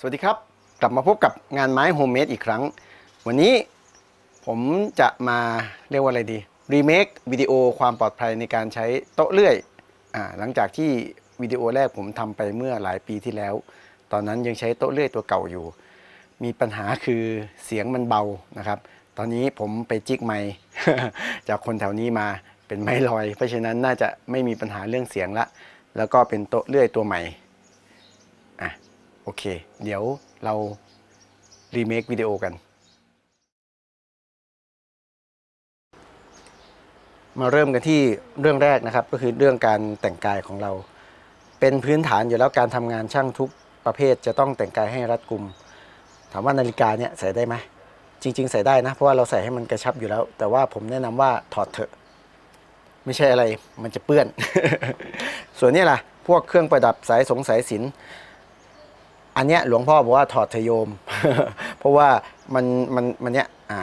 สวัสดีครับ กลับมาพบกับงานไม้โฮมเมดอีกครั้ง วันนี้ผมจะมาเรียกว่าอะไรดีรีเมควิดีโอความปลอดภัยในการใช้โต๊ะเลื่อยอ่าหลังจากที่วิดีโอแรกผมทำไปเมื่อหลายปีที่แล้ว ตอนนั้นยังใช้โต๊ะเลื่อยตัวเก่าอยู่ มีปัญหาคือเสียงมันเบานะครับ ตอนนี้ผมไปจิกไมค์จากคนแถวนี้มาเป็นไม้ลอย เพราะฉะนั้นน่าจะไม่มีปัญหาเรื่องเสียงละ แล้วก็เป็นโต๊ะเลื่อยตัวใหม่อะ โอเค เดี๋ยวเรารีเมควิดีโอกัน มาเริ่มกันที่เรื่องแรกนะครับ ก็คือเรื่องการแต่งกายของเรา เป็นพื้นฐานอยู่แล้วการทำงานช่างทุกประเภทจะต้องแต่งกายให้รัดกุม ถามว่านาฬิกาเนี่ยใส่ได้ไหมจริง ๆ ใส่ได้นะ เพราะว่าเราใส่ให้มันกระชับอยู่แล้ว แต่ว่าผมแนะนำว่าถอดเถอะ ไม่ใช่อะไรมันจะเปื้อน ส่วนนี้ล่ะ พวกเครื่องประดับสายสงสายสิน อันเนี้ยหลวงพ่อบอกว่าถอดเถอะโยม เพราะว่ามันมันมันเนี้ยอ่า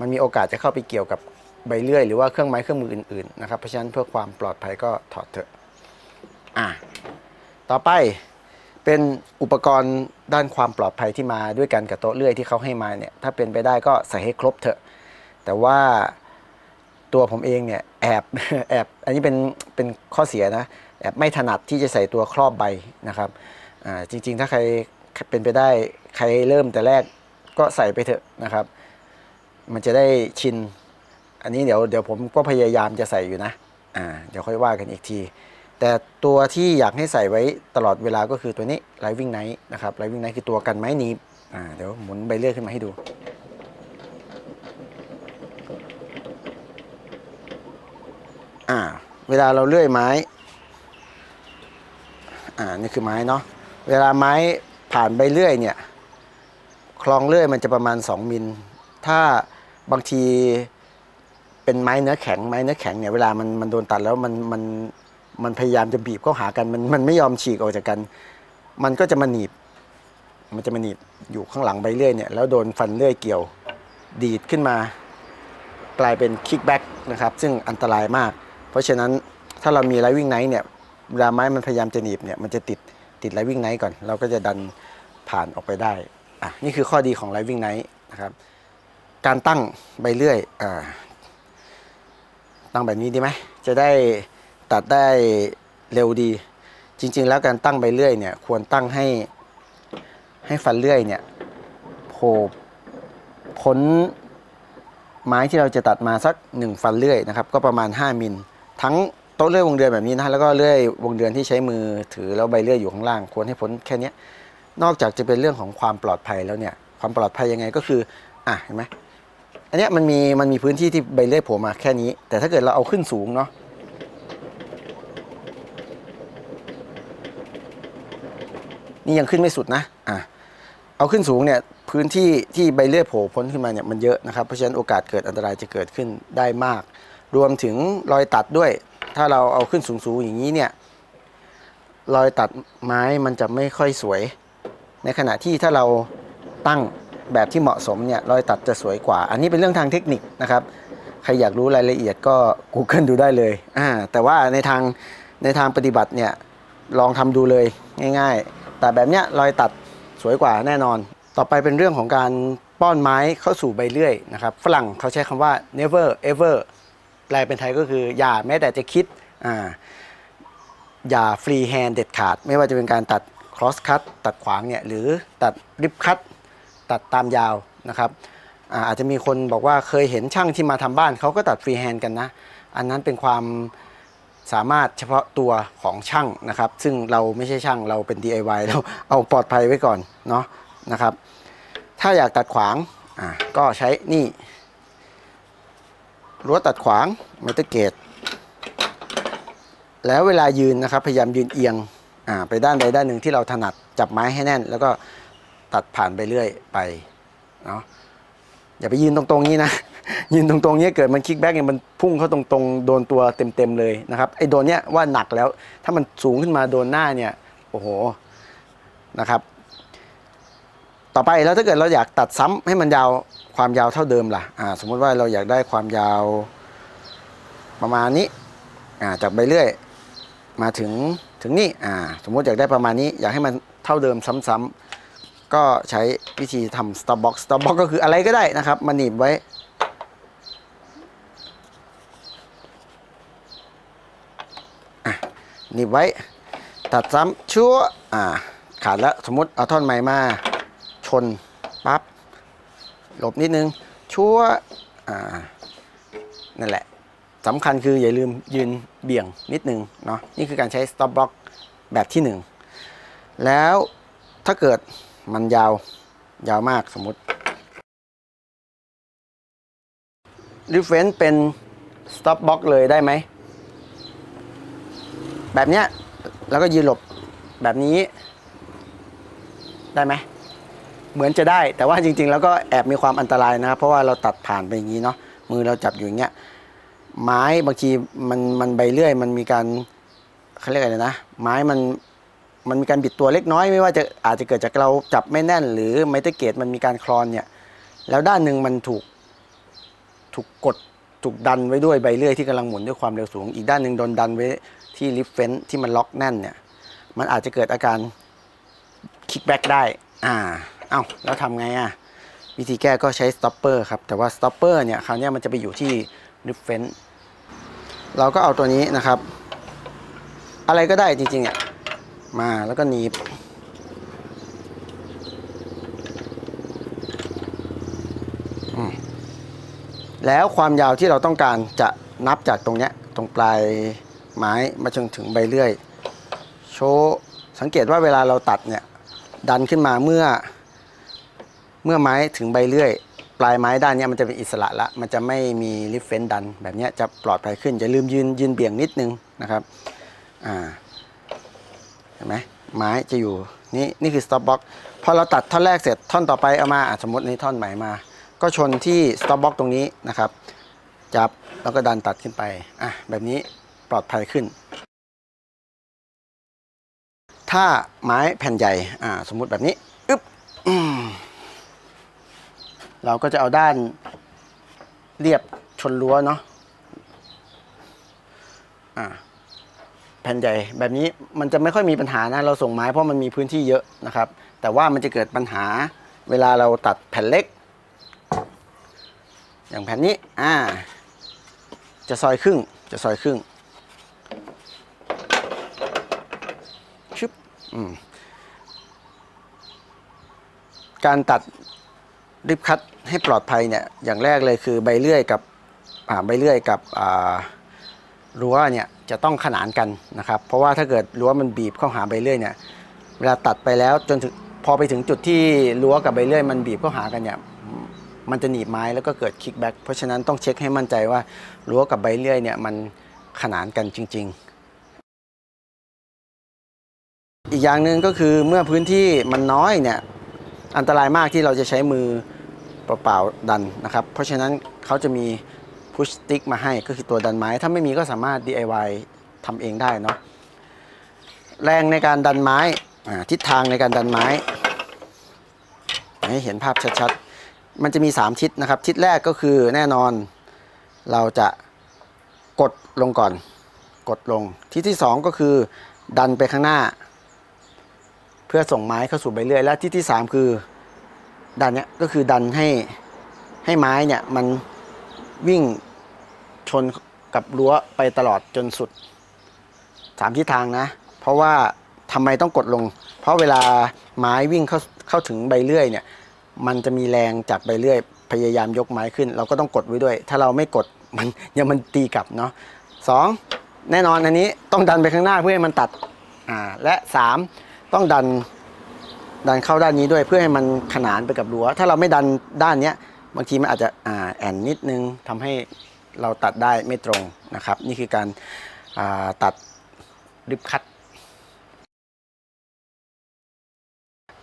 มันมีโอกาสจะเข้าไปเกี่ยวกับใบเลื่อยหรือว่าเครื่องไม้เครื่องมืออื่นๆนะครับเพราะฉะนั้นเพื่อความปลอดภัยก็ถอดเถอะอ่าต่อไปเป็นอุปกรณ์ด้านความปลอดภัยที่มาด้วยกันกับโต๊ะเลื่อยที่เขาให้มาเนี่ยถ้าเป็นไปได้ก็ใส่ให้ครบเถอะ แต่ว่าตัวผมเองเนี่ยแอบแอบอันนี้เป็นเป็นข้อเสียนะแอบไม่ถนัดที่จะใส่ตัวครอบใบนะครับ อ่าจริง ๆ ถ้าใครเป็นไปได้ใครเริ่มแต่แรกก็ใส่ไปเถอะนะครับ มันจะได้ชิน อันนี้เดี๋ยวเดี๋ยวผมก็พยายามจะใส่อยู่นะอ่าเดี๋ยวค่อยว่ากันอีกที แต่ตัวที่อยากให้ใส่ไว้ตลอดเวลาก็คือตัวนี้ Living Night นะครับ Living Night คือตัวกันไม้หนีบอ่าเดี๋ยวหมุนใบเลื่อยขึ้นมาให้ดูอ่าเวลาเราเลื่อยไม้อ่านี่คือไม้เนาะ เวลาไม้ผ่านใบเลื่อยเนี่ยคลองเลื่อยมันจะประมาณ 2 มิล ถ้าบางทีเป็นไม้เนื้อแข็งไม้เนื้อแข็งเนี่ยเวลามันมันโดนตัดแล้วมันมันมันพยายามจะบีบเข้าหากันมันมันไม่ยอมฉีกออกจากกัน มันก็จะมาหนีบ มันจะมาหนีบอยู่ข้างหลังใบเลื่อยเนี่ยแล้วโดนฟันเลื่อยเกี่ยวดีดขึ้นมา กลายเป็นคิกแบ็กนะครับซึ่งอันตรายมาก เพราะฉะนั้นถ้าเรามีไลวิ่งไนท์เนี่ยเวลาไม้มันพยายามจะหนีบเนี่ยมันจะติด ติดไลวิ่งไนท์ก่อน เราก็จะดันผ่านออกไปได้อะนี่คือข้อดีของไลวิ่งไนท์นะครับการตั้งใบเลื่อยอ่าตั้งแบบนี้ดีไหมจะได้ตัดได้เร็วดี จริง ๆ แล้วการตั้งใบเลื่อยเนี่ยควรตั้งให้ให้ฟันเลื่อยเนี่ยโผล่พ้นไม้ที่เราจะตัดมาสักหนึ่งฟันเลื่อยนะครับ ก็ประมาณ 5 มิลทั้ง ต๊ะเลื่อยวงเดือนแบบนี้นะแล้วก็เลื่อยวงเดือนที่ใช้มือถือแล้วใบเลื่อยอยู่ข้างล่างควรให้พ้นแค่นี้นอกจากจะเป็นเรื่องของความปลอดภัยแล้วเนี่ยความปลอดภัยยังไงก็คืออะเห็นไหมอันนี้มันมีมันมีพื้นที่ที่ใบเลื่อยโผล่มาแค่นี้ แต่ถ้าเกิดเราเอาขึ้นสูงเนาะนี่ยังขึ้นไม่สุดนะอะเอาขึ้นสูงเนี่ยพื้นที่ที่ใบเลื่อยโผล่พ้นขึ้นมาเนี่ยมันเยอะนะครับเพราะฉะนั้นโอกาสเกิดอันตรายจะเกิดขึ้นได้มาก รวมถึงรอยตัดด้วย ถ้าเราเอาขึ้นสูงๆอย่างนี้เนี่ยรอยตัดไม้มันจะไม่ค่อยสวย ในขณะที่ถ้าเราตั้งแบบที่เหมาะสมเนี่ยรอยตัดจะสวยกว่า อันนี้เป็นเรื่องทางเทคนิคนะครับใครอยากรู้รายละเอียดก็ Google ดูได้เลยอ่าแต่ว่าในทางในทางปฏิบัติเนี่ยลองทำดูเลยง่าย ๆ แต่แบบเนี้ยรอยตัดสวยกว่าแน่นอน ต่อไปเป็นเรื่องของการป้อนไม้เข้าสู่ใบเลื่อยนะครับฝรั่งเขาใช้คำว่า never ever แปลเป็นไทยก็คืออย่าแม้แต่จะคิดอ่าอย่าฟรีแฮนด์เด็ดขาด ไม่ว่าจะเป็นการตัด cross cut ตัดขวางเนี่ยหรือตัดริบคัตตัดตามยาวนะครับอาอาจจะมีคนบอกว่าเคยเห็นช่างที่มาทำบ้านเขาก็ตัดฟรีแฮนด์กันนะ อันนั้นเป็นความสามารถเฉพาะตัวของช่างนะครับ ซึ่งเราไม่ใช่ช่างเราเป็น DIY เราเอาปลอดภัยไว้ก่อนเนาะนะครับ ถ้าอยากตัดขวางก็ใช้นี่ รั้วตัดขวางเมตเกตแล้วเวลายืนนะครับ พยายามยืนเอียงไปด้านใดด้านหนึ่งที่เราถนัดจับไม้ให้แน่น แล้วก็ตัดผ่านไปเรื่อยไปเนาะอย่าไปยืนตรงๆนี้นะ ยืนตรงๆนี้เกิดมันคิกแบ็กเนี่ยมันพุ่งเข้าตรงๆ โดนตัวเต็มๆเลยนะครับไอ้โดนเนี้ยว่าหนักแล้ว ถ้ามันสูงขึ้นมาโดนหน้าเนี่ยโอ้โหนะครับ ต่อไปแล้วถ้าเกิดเราอยากตัดซ้ำให้มันยาว ความยาวเท่าเดิมล่ะอ่าสมมุติว่าเราอยากได้ความยาวประมาณนี้อ่าจากใบเลื่อยมาถึงถึงนี่อ่าสมมุติอยากได้ประมาณนี้ อยากให้มันเท่าเดิมซ้ำๆก็ใช้วิธีทำ stop box stop box ก็คืออะไรก็ได้นะครับมาหนีบไว้หนีบไว้ ตัดซ้ำชั่วอ่าขาดแล้วสมมติเอาท่อนไม้มาชนปั๊บ หลบนิดนึง ชั่วอ่านั่นแหละสำคัญคืออย่าลืมยืนเบี่ยงนิดนึงเนาะนี่คือการใช้ stop block แบบที่หนึ่งแล้วถ้าเกิดมันยาวยาวมากสมมติ reference เป็น stop box เลยได้ไหม แบบเนี้ยแล้วก็ยืนหลบแบบนี้ ได้ไหม เหมือนจะได้ แต่ว่าจริง ๆ แล้วก็แอบมีความอันตรายนะครับ เพราะว่าเราตัดผ่านไปอย่างนี้เนาะมือเราจับอยู่อย่างเงี้ยไม้บางทีมันมันใบเลื่อย มันมีการเขาเรียกอะไรนะ ไม้มันมันมีการบิดตัวเล็กน้อยไม่ว่าจะอาจจะเกิดจากเราจับไม่แน่น หรือไมเตอร์เกตมันมีการคลอนเนี่ยแล้วด้านหนึ่งมันถูกถูกกดถูกดันไว้ด้วยใบเลื่อยที่กำลังหมุนด้วยความเร็วสูง อีกด้านหนึ่งโดนดันไว้ที่ลิฟเฟนที่มันล็อกแน่นเนี่ยมันอาจจะเกิดอาการคิกแบ็กได้อ่า เอ้าแล้วทำไงอะ วิธีแก้ก็ใช้สต็อปเปอร์ครับ แต่ว่าสต็อปเปอร์เนี่ยคราวนี้มันจะไปอยู่ที่ลิฟเฟนเราก็เอาตัวนี้นะครับ อะไรก็ได้จริงๆอะมาแล้วก็หนีบแล้วความยาวที่เราต้องการจะนับจากตรงเนี้ยตรงปลายไม้มาจนถึงใบเลื่อย โชว์สังเกตว่าเวลาเราตัดเนี่ย ดันขึ้นมาเมื่อ เมื่อไม้ถึงใบเลื่อย ปลายไม้ด้านนี้มันจะเป็นอิสระละ มันจะไม่มีลิฟเฟนดัน แบบนี้จะปลอดภัยขึ้นอย่าลืมยืนยืนเบี่ยงนิดนึงนะครับอ่าเห็นไหมไม้จะอยู่นี่นี่คือ stop box พอเราตัดท่อนแรกเสร็จท่อนต่อไปเอามาสมมตินี่ท่อนใหม่มา ก็ชนที่ stop box ตรงนี้นะครับจับแล้วก็ดันตัดขึ้นไปอะแบบนี้ปลอดภัยขึ้น ถ้าไม้แผ่นใหญ่อ่าสมมุติแบบนี้อึ๊บอืม เราก็จะเอาด้านเรียบชนรั้วเนาะอ่าแผ่นใหญ่แบบนี้มันจะไม่ค่อยมีปัญหานะเราส่งไม้เพราะมันมีพื้นที่เยอะนะครับ แต่ว่ามันจะเกิดปัญหาเวลาเราตัดแผ่นเล็ก อย่างแผ่นนี้อ่าจะซอยครึ่งจะซอยครึ่งชึบอืมการตัด ริบคัตให้ปลอดภัยเนี่ยอย่างแรกเลยคือใบเลื่อยกับใบเลื่อยกับรั้วเนี่ยจะต้องขนานกันนะครับ เพราะว่าถ้าเกิดรั้วมันบีบเข้าหาใบเลื่อยเนี่ยเวลาตัดไปแล้วจนถึงพอไปถึงจุดที่รั้วกับใบเลื่อยมันบีบเข้าหากันเนี่ยมันจะหนีบไม้แล้วก็เกิดคิกแบ็กเพราะฉะนั้นต้องเช็คให้มั่นใจว่ารั้วกับใบเลื่อยเนี่ยมันขนานกันจริง ๆ อีกอย่างหนึ่งก็คือเมื่อพื้นที่มันน้อยเนี่ย อันตรายมากที่เราจะใช้มือเปล่าๆดันนะครับ เพราะฉะนั้นเขาจะมีพุชสติ๊กมาให้ก็คือตัวดันไม้ ถ้าไม่มีก็สามารถ DIY ทำเองได้เนาะแรงในการดันไม้ทิศทางในการดันไม้ให้เห็นภาพชัดๆ มันจะมี 3 ทิศนะครับ ทิศแรกก็คือแน่นอนเราจะกดลงก่อน กดลงทิศที่ 2 ก็คือดันไปข้างหน้า เพื่อส่งไม้เข้าสู่ใบเลื่อยและทิศที่ 3 คือดันเนี้ยก็คือดันให้ให้ไม้เนี่ยมันวิ่งชนกับรั้วไปตลอดจนสุดสามทิศทางนะ เพราะว่าทำไมต้องกดลง เพราะเวลาไม้วิ่งเข้าเข้าถึงใบเลื่อยเนี่ย มันจะมีแรงจากใบเลื่อย พยายามยกไม้ขึ้น เราก็ต้องกดไว้ด้วย ถ้าเราไม่กดมันยังมันตีกลับเนาะสองแน่นอนอันนี้ต้องดันไปข้างหน้าเพื่อให้มันตัดอ่าและสาม ต้องดันดันเข้าด้านนี้ด้วยเพื่อให้มันขนานไปกับรั้ว ถ้าเราไม่ดันด้านนี้บางทีมันอาจจะอแอนนิดนึงทำให้เราตัดได้ไม่ตรงนะครับ นี่คือการตัดริบคัต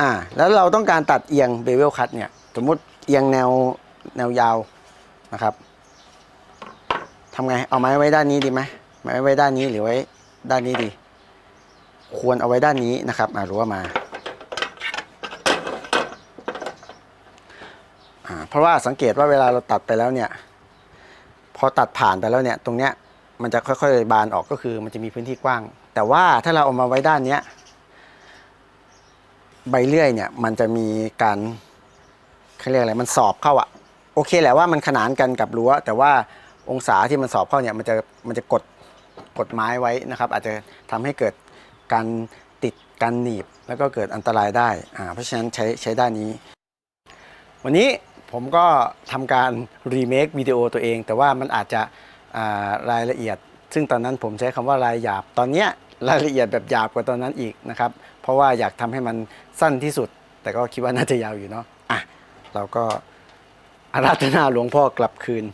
อ่าแล้วเราต้องการตัดเอียงเบเวลคัตเนี่ยสมมุติเอียงแนวแนวยาวนะครับทำไงเอาไม้ไว้ด้านนี้ดีไหมไม้ไว้ด้านนี้หรือไว้ด้านนี้ดี ควรเอาไว้ด้านนี้นะครับอ่ารั้วมาเพราะว่าสังเกตว่าเวลาเราตัดไปแล้วเนี่ย พอตัดผ่านไปแล้วเนี่ย ตรงเนี้ยมันจะค่อยๆบานออกก็คือมันจะมีพื้นที่กว้าง แต่ว่าถ้าเราเอามาไว้ด้านเนี้ยใบเลื่อยเนี่ยมันจะมีการเขาเรียกอะไรมันสอบเข้าอะโอเคแหละว่ามันขนานกันกับรั้ว แต่ว่าองศาที่มันสอบเข้าเนี่ยมันจะมันจะกดกดไม้ไว้นะครับ อาจจะทำให้เกิด การติดการหนีบแล้วก็เกิดอันตรายได้อ่าเพราะฉะนั้นใช้ใช้ด้านนี้ วันนี้ผมก็ทำการรีเมควิดีโอตัวเอง แต่ว่ามันอาจจะารายละเอียด ซึ่งตอนนั้นผมใช้คำว่ารายหยาบตอนเนี้ยรายละเอียดแบบหยาบกว่าตอนนั้นอีกนะครับ เพราะว่าอยากทำให้มันสั้นที่สุด แต่ก็คิดว่าน่าจะยาวอยู่เนาะอะเราก็อาราธนาหลวงพ่อกลับคืน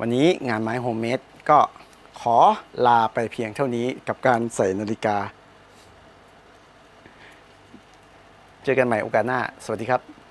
วันนี้งานไม้โฮมเมดก็ อลาไปเพียงเท่านี้กับการใส่นาฬิกา เจอกันใหม่โอกาสหน้า สวัสดีครับ